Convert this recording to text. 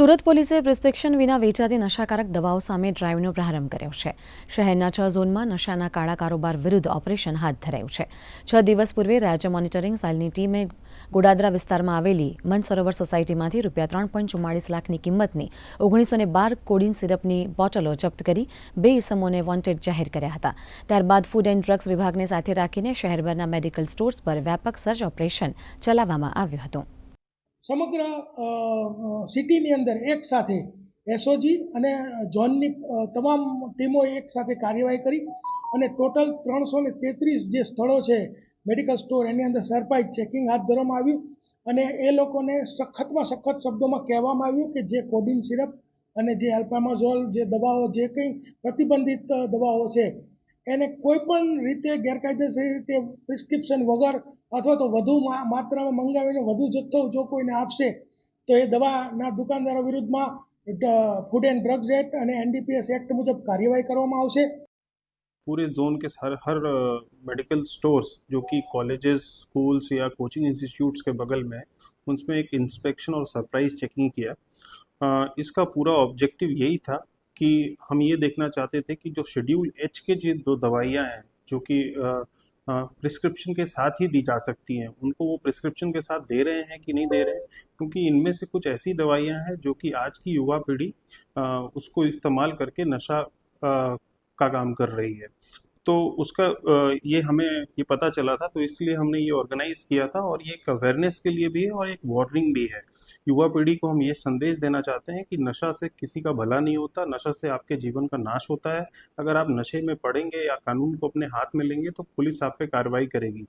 સુરત પોલીસે પ્રિસ્ક્રિપ્શન વિના વેચાતી નશાકારક દવાઓ સામે ડ્રાઈવનો પ્રારંભ કર્યો છે. શહેરના છ ઝોનમાં નશાના કાળા કારોબાર વિરુદ્ધ ઓપરેશન હાથ ધરાયું છે. છ દિવસ પૂર્વે રાજ્ય મોનિટરિંગ સેલની ટીમે ગોડાદરા વિસ્તારમાં આવેલી મનસરોવર સોસાયટીમાંથી રૂપિયા ત્રણ પોઈન્ટ ચુમ્માળીસ લાખની કિંમતની ઓગણીસો ને બાર કોડિન સિરપની બોટલો જપ્ત કરી બે ઇસમોને વોન્ટેડ જાહેર કર્યા હતા. ત્યારબાદ ફૂડ એન્ડ ડ્રગ્સ વિભાગને સાથે રાખીને શહેરભરના મેડિકલ સ્ટોર્સ પર વ્યાપક સર્ચ ઓપરેશન ચલાવવામાં આવ્યું હતું. સમગ્ર સિટીની અંદર એક સાથે એસઓજી અને ઝોનની તમામ ટીમો એક સાથે કાર્યવાહી કરી અને ટોટલ ત્રણસો ને તેત્રીસ જે સ્થળો છે મેડિકલ સ્ટોર એની અંદર સરપ્રાઇઝ ચેકિંગ હાથ ધરવામાં આવ્યું અને એ લોકોને સખતમાં સખત શબ્દોમાં કહેવામાં આવ્યું કે જે કોડિન સિરપ અને જે અલ્પામાઝોલ જે દવાઓ જે કંઈ પ્રતિબંધિત દવાઓ છે એને કોઈ પણ રીતે ગેરકાયદેસર રીતે પ્રિસ્ક્રિપ્શન વગર અથવા તો વધુ મા- માત્રામાં મંગાવીને વધુ જથ્થો જો કોઈને આપશે તો એ દવાના દુકાનદારો વિરુદ્ધમાં ફૂડ એન્ડ ડ્રગ્સ એક્ટ અને એનડીપીએસ એક્ટ મુજબ કાર્યવાહી કરવામાં આવશે पूरे जोन के हर हर मेडिकल स्टोर्स जो कि कॉलेजेस स्कूल्स या कोचिंग इंस्टीट्यूट्स के बगल में हैं, उसमें एक इंस्पेक्शन और सरप्राइज चेकिंग किया अ, इसका पूरा ऑब्जेक्टिव यही था कि हम ये देखना चाहते थे कि जो शेड्यूल एच के जो दो दवाइयाँ हैं, जो कि प्रिस्क्रिप्शन के साथ ही दी जा सकती हैं, उनको वो प्रिस्क्रिप्शन के साथ दे रहे हैं कि नहीं दे रहे हैं? क्योंकि इनमें से कुछ ऐसी दवाइयाँ हैं जो कि आज की युवा पीढ़ी उसको इस्तेमाल करके नशा का काम कर रही है। तो उसका ये हमें, ये पता चला था तो इसलिए हमने ये ऑर्गेनाइज किया था और ये एक अवेयरनेस के लिए भी है और एक वार्निंग भी है। युवा पीढ़ी को हम ये संदेश देना चाहते हैं कि नशा से किसी का भला नहीं होता, नशा से आपके जीवन का नाश होता है। अगर आप नशे में पड़ेंगे या कानून को अपने हाथ में लेंगे तो पुलिस आप पे कार्रवाई करेगी।